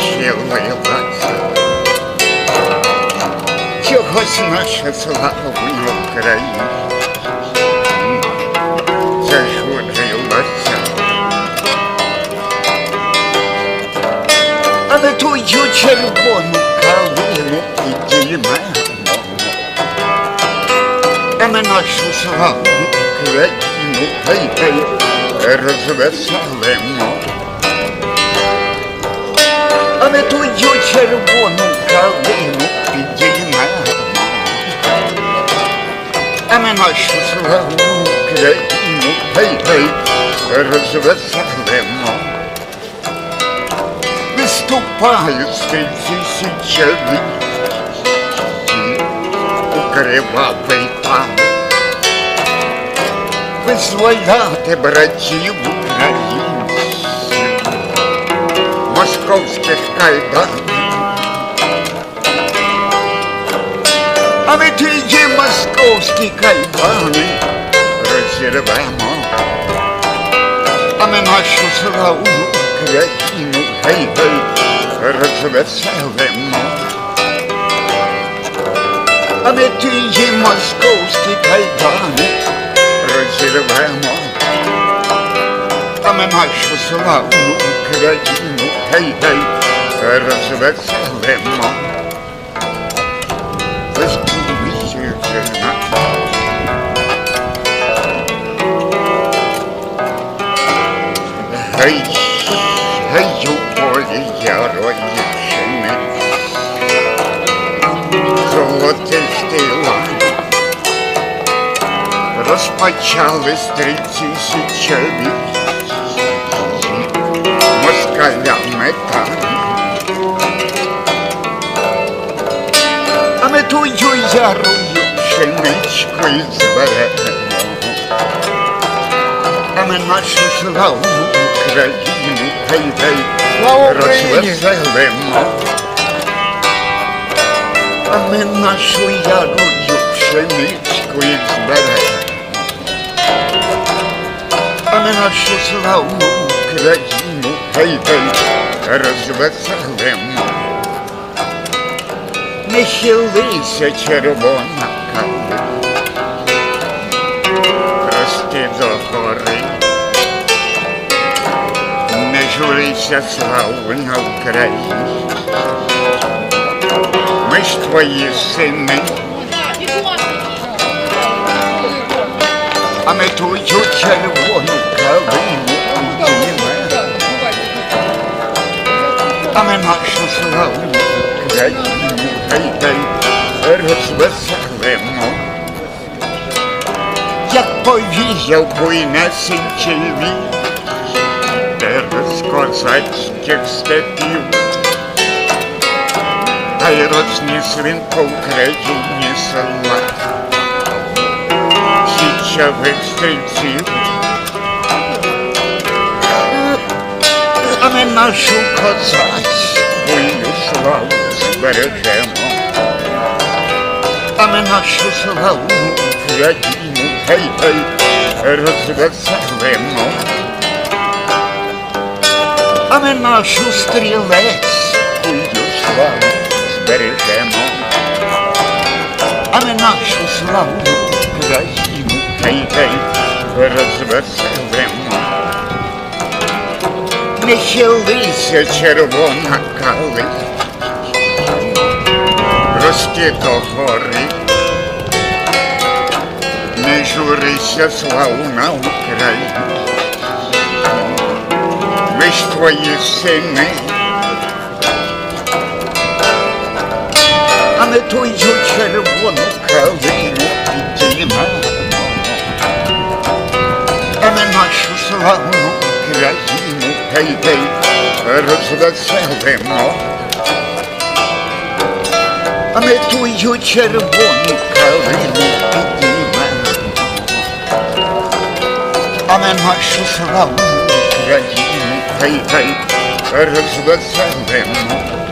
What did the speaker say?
ще вмилася, чогось наша славна Україна зажурилася. Але твою червону калину підіймемо, а ми нашу славу Україну гей-гей розвеселимо. Червону калину підіймемо, а ми нашу славну Україну хай розвеселимо. Виступають стрільці січеві, у кривавий пан. Визволяти братів українців, московських кайданів. А ми ті московські кайдани розірвемо, а ми нашу славну Україну гей гей розвеселимо. А ми ті московські кайдани розірвемо, а ми нашу славну Україну гей ярої пшениць, золотистий лань. Розпочали стрільці січеві, москалями там. А ми тую ярою пшеничку і зберемо. А ми нашу славну Україну хай дай Слава розвеселимо. А ми нашу ярою пшеничку і зберемо. А ми нашу славну Україну хай дай розвеселимо. Не хилися, червона журися, славна Україна. Ми ж твої сини, а ми тую червону калину підіймемо, а ми нашу славну Україну гей розвеселимо. Як повіяв буйнесенький вітер з козацьких степів, та й розніс він по Україні села. Січових стрільців. А ми нашу козацьку славу збережемо, а ми нашу славну Україну гей гей розвеселимо, ми нашу стрілецьку славу збережемо, а ми нашу славну Україну гей гей розвеселимо. Не хилися, червона калина, рости до гори, не журися, славна Україна, ж твої сини, а не тую червону калину підіймемо, а не нашу славну Україну гей гей розвеселимо. А ми тую червону калину підіймемо, а ми нашу славну Україну гей гей розвеселимо.